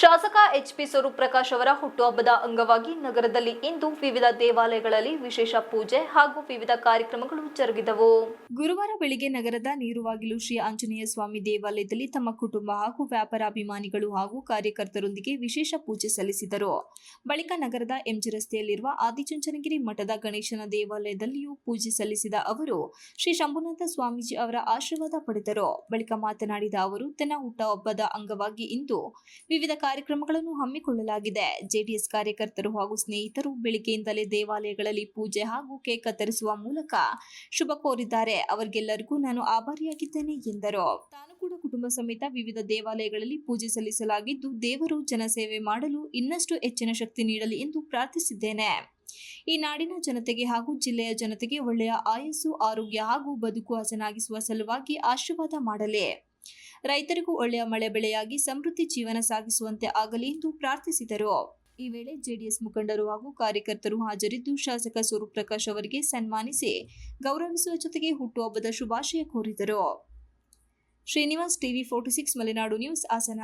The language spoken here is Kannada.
ಶಾಸಕ ಎಚ್ಪಿ ಸ್ವರೂಪ್ ಪ್ರಕಾಶ್ ಅವರ ಹುಟ್ಟುಹಬ್ಬದ ಅಂಗವಾಗಿ ನಗರದಲ್ಲಿ ಇಂದು ವಿವಿಧ ದೇವಾಲಯಗಳಲ್ಲಿ ವಿಶೇಷ ಪೂಜೆ ಹಾಗೂ ವಿವಿಧ ಕಾರ್ಯಕ್ರಮಗಳು ಜರುಗಿದವು. ಗುರುವಾರ ಬೆಳಿಗ್ಗೆ ನಗರದ ನೀರುವಾಗಿಲು ಶ್ರೀ ಆಂಜನೇಯ ಸ್ವಾಮಿ ದೇವಾಲಯದಲ್ಲಿ ತಮ್ಮ ಕುಟುಂಬ ಹಾಗೂ ವ್ಯಾಪಾರಾಭಿಮಾನಿಗಳು ಹಾಗೂ ಕಾರ್ಯಕರ್ತರೊಂದಿಗೆ ವಿಶೇಷ ಪೂಜೆ ಸಲ್ಲಿಸಿದರು. ಬಳಿಕ ನಗರದ ಎಂಜಿ ರಸ್ತೆಯಲ್ಲಿರುವ ಆದಿಚುಂಚನಗಿರಿ ಮಠದ ಗಣೇಶನ ದೇವಾಲಯದಲ್ಲಿಯೂ ಪೂಜೆ ಸಲ್ಲಿಸಿದ ಅವರು ಶ್ರೀ ಶಂಭುನಾಥ ಸ್ವಾಮೀಜಿ ಅವರ ಆಶೀರ್ವಾದ ಪಡೆದರು. ಬಳಿಕ ಮಾತನಾಡಿದ ಅವರು, ತನ್ನ ಹುಟ್ಟಹಬ್ಬದ ಅಂಗವಾಗಿ ಇಂದು ವಿವಿಧ ಕಾರ್ಯಕ್ರಮಗಳನ್ನು ಹಮ್ಮಿಕೊಳ್ಳಲಾಗಿದೆ. ಜೆಡಿಎಸ್ ಕಾರ್ಯಕರ್ತರು ಹಾಗೂ ಸ್ನೇಹಿತರು ಬೆಳಿಗ್ಗೆಯಿಂದಲೇ ದೇವಾಲಯಗಳಲ್ಲಿ ಪೂಜೆ ಹಾಗೂ ಕೇಕ್ ಕತ್ತರಿಸುವ ಮೂಲಕ ಶುಭ ಕೋರಿದ್ದಾರೆ. ಅವರಿಗೆಲ್ಲರಿಗೂ ನಾನು ಆಭಾರಿಯಾಗಿದ್ದೇನೆ ಎಂದರು. ತಾನು ಕೂಡ ಕುಟುಂಬ ಸಮೇತ ವಿವಿಧ ದೇವಾಲಯಗಳಲ್ಲಿ ಪೂಜೆ ಸಲ್ಲಿಸಲಾಗಿದ್ದು, ದೇವರು ಜನಸೇವೆ ಮಾಡಲು ಇನ್ನಷ್ಟು ಹೆಚ್ಚಿನ ಶಕ್ತಿ ನೀಡಲಿ ಎಂದು ಪ್ರಾರ್ಥಿಸಿದ್ದೇನೆ. ಈ ನಾಡಿನ ಜನತೆಗೆ ಹಾಗೂ ಜಿಲ್ಲೆಯ ಜನತೆಗೆ ಒಳ್ಳೆಯ ಆಯಸ್ಸು, ಆರೋಗ್ಯ ಹಾಗೂ ಬದುಕು ಹಸನಾಗಿಸುವ ಸಲುವಾಗಿ ಆಶೀರ್ವಾದ ಮಾಡಲಿ. ರೈತರಿಗೂ ಒಳ್ಳೆಯ ಮಳೆ ಬೆಳೆಯಾಗಿ ಸಮೃದ್ಧಿ ಜೀವನ ಸಾಗಿಸುವಂತೆ ಆಗಲಿ ಎಂದು ಪ್ರಾರ್ಥಿಸಿದರು. ಈ ವೇಳೆ ಜೆಡಿಎಸ್ ಮುಖಂಡರು ಹಾಗೂ ಕಾರ್ಯಕರ್ತರು ಹಾಜರಿದ್ದು ಶಾಸಕ ಸ್ವರೂಪ್ ಪ್ರಕಾಶ್ ಅವರಿಗೆ ಸನ್ಮಾನಿಸಿ ಗೌರವಿಸುವ ಜೊತೆಗೆ ಹುಟ್ಟುಹಬ್ಬದ ಶುಭಾಶಯ ಕೋರಿದರು. Srinivas TV forty six, Malenadu news, Hassan.